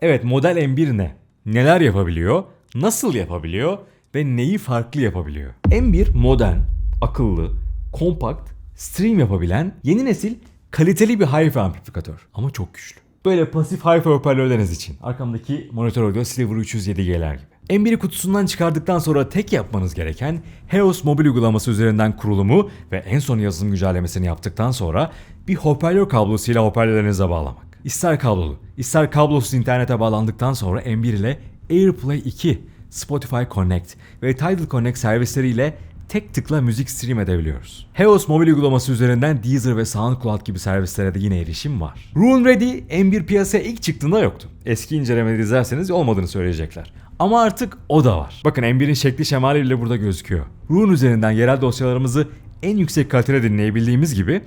Evet model M1 ne? Neler yapabiliyor? Nasıl yapabiliyor? Ve neyi farklı yapabiliyor? M1 modern, akıllı, kompakt, stream yapabilen yeni nesil kaliteli bir hi-fi amplifikatör. Ama çok güçlü. Böyle pasif hi-fi hoparlörleriniz için. Arkamdaki monitör audio Silver 307G'ler gibi. M1'i kutusundan çıkardıktan sonra tek yapmanız gereken Heos mobil uygulaması üzerinden kurulumu ve en son yazılım güncellemesini yaptıktan sonra bir hoparlör kablosuyla hoparlörlerinize bağlamak. İster kablolu, ister kablosuz internete bağlandıktan sonra M1 ile AirPlay 2, Spotify Connect ve Tidal Connect servisleriyle tek tıkla müzik stream edebiliyoruz. Heos mobil uygulaması üzerinden Deezer ve SoundCloud gibi servislere de yine erişim var. Rune Ready M1 piyasaya ilk çıktığında yoktu. Eski incelemeleri izlerseniz olmadığını söyleyecekler. Ama artık o da var. Bakın M1'in şekli şemali bile burada gözüküyor. Rune üzerinden yerel dosyalarımızı en yüksek kalitede dinleyebildiğimiz gibi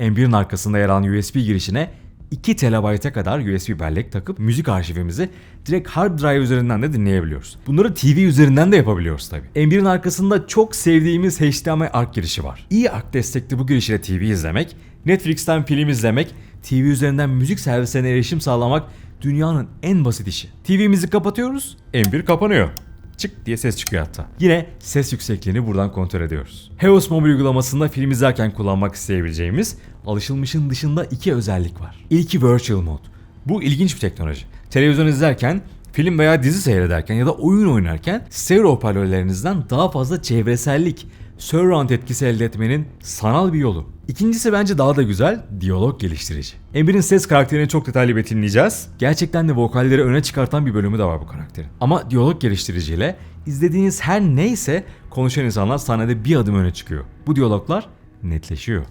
M1'in arkasında yer alan USB girişine 2 TB'a kadar USB bellek takıp müzik arşivimizi direkt hard drive üzerinden de dinleyebiliyoruz. Bunları TV üzerinden de yapabiliyoruz tabi. M1'in arkasında çok sevdiğimiz HDMI ARC girişi var. İyi ARC destekli bu girişle TV izlemek, Netflix'ten film izlemek, TV üzerinden müzik servislerine erişim sağlamak dünyanın en basit işi. TV'mizi kapatıyoruz, M1 kapanıyor çık diye ses çıkıyor hatta. Yine ses yüksekliğini buradan kontrol ediyoruz. Heos mobil uygulamasında film izlerken kullanmak isteyebileceğimiz alışılmışın dışında iki özellik var. İlki Virtual Mode. Bu ilginç bir teknoloji. Televizyon izlerken film veya dizi seyrederken ya da oyun oynarken stereo hoparlörlerinizden daha fazla çevresellik, surround etkisi elde etmenin sanal bir yolu. İkincisi bence daha da güzel, diyalog geliştirici. Ember'in ses karakterini çok detaylı betimleyeceğiz. Gerçekten de vokalleri öne çıkartan bir bölümü de var bu karakterin. Ama diyalog geliştiriciyle izlediğiniz her neyse konuşan insanlar sahnede bir adım öne çıkıyor. Bu diyaloglar netleşiyor.